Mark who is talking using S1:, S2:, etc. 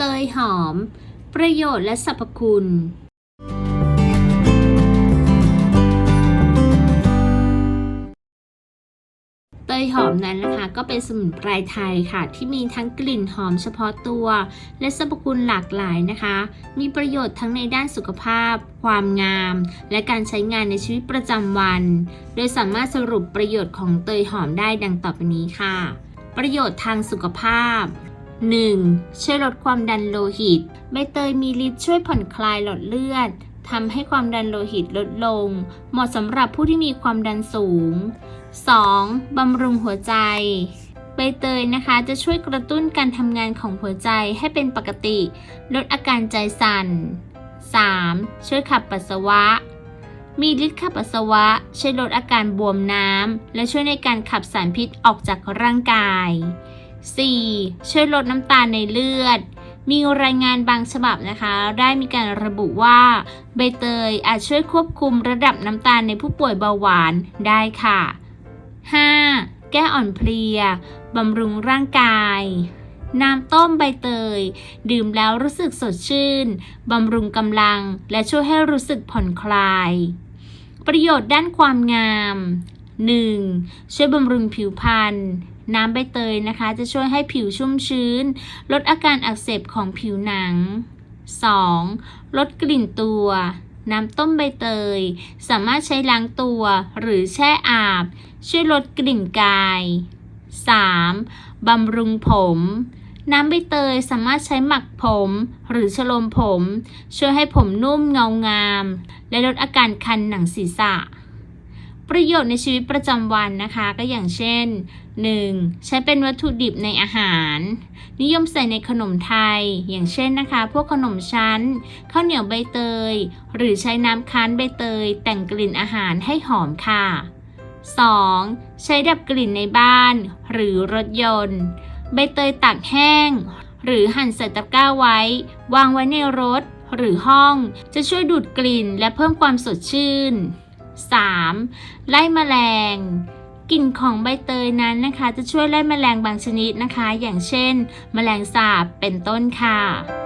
S1: เตยหอม ประโยชน์และสรรพคุณเตยหอมนั้นนะคะ ก็เป็นสมุนไพรไทยค่ะ ที่มีทั้งกลิ่นหอมเฉพาะตัว และสรรพคุณหลากหลายนะคะ มีประโยชน์ทั้งในด้านสุขภาพ ความงาม และการใช้งานในชีวิตประจำวัน โดยสามารถสรุปประโยชน์ของเตยหอมได้ดังต่อไปนี้ค่ะ ประโยชน์ทางสุขภาพ 1. ช่วยลดความดันโลหิต ใบเตยมีฤทธิ์ช่วยผ่อนคลายหลอดเลือดทำให้ความดันโลหิตลดลง เหมาะสำหรับผู้ที่มีความดันสูง 2. บำรุงหัวใจ ใบเตยนะคะจะช่วยกระตุ้นการทำงานของหัวใจให้เป็นปกติ ลดอาการใจสั่น 3. ช่วยขับปัสสาวะ มีฤทธิ์ขับปัสสาวะ ช่วยลดอาการบวมน้ำ และช่วยในการขับสารพิษออกจากร่างกาย 4. ช่วยลดน้ำตาลในเลือด มีรายงานบางฉบับนะคะ ได้มีการระบุว่าใบเตยอาจช่วยควบคุมระดับน้ำตาลในผู้ป่วยเบาหวานได้ค่ะ 5. แก้อ่อนเพลียบำรุงร่างกายน้ำต้มใบเตย ดื่มแล้วรู้สึกสดชื่น บำรุงกำลัง และช่วยให้รู้สึกผ่อนคลาย ประโยชน์ด้านความงาม 1. ช่วยบำรุงผิวพรรณ น้ำใบเตยนะคะ จะช่วยให้ผิวชุ่มชื้น ลดอาการอักเสบของผิวหนัง 2. ลดกลิ่นตัว น้ำต้มใบเตย สามารถใช้ล้างตัว หรือแช่อาบ ช่วยลดกลิ่นกาย 3. บำรุงผม น้ำใบเตยสามารถใช้หมักผม หรือชโลมผม ช่วยให้ผมนุ่มเงางาม และลดอาการคันหนังศีรษะ ประโยชน์ในชีวิตประจำวันนะคะ ก็อย่างเช่น 1. ใช้เป็นวัตถุดิบในอาหาร นิยมใส่ในขนมไทย อย่างเช่นนะคะ พวกขนมชั้นข้าวเหนียวใบเตย หรือใช้น้ำค้านใบเตย แต่งกลิ่นอาหารให้หอมค่ะ 2. ใช้ดับกลิ่นในบ้าน หรือรถยนต์ ใบเตยตากแห้ง หรือหั่นใส่ตะกร้าไว้ วางไว้ในรถ หรือห้องจะช่วยดูดกลิ่นและเพิ่มความสดชื่น 3. ไล่แมลง กลิ่นของใบเตยนั้นนะคะ จะช่วยไล่แมลงบางชนิดนะคะ อย่างเช่น แมลงสาบเป็นต้นค่ะ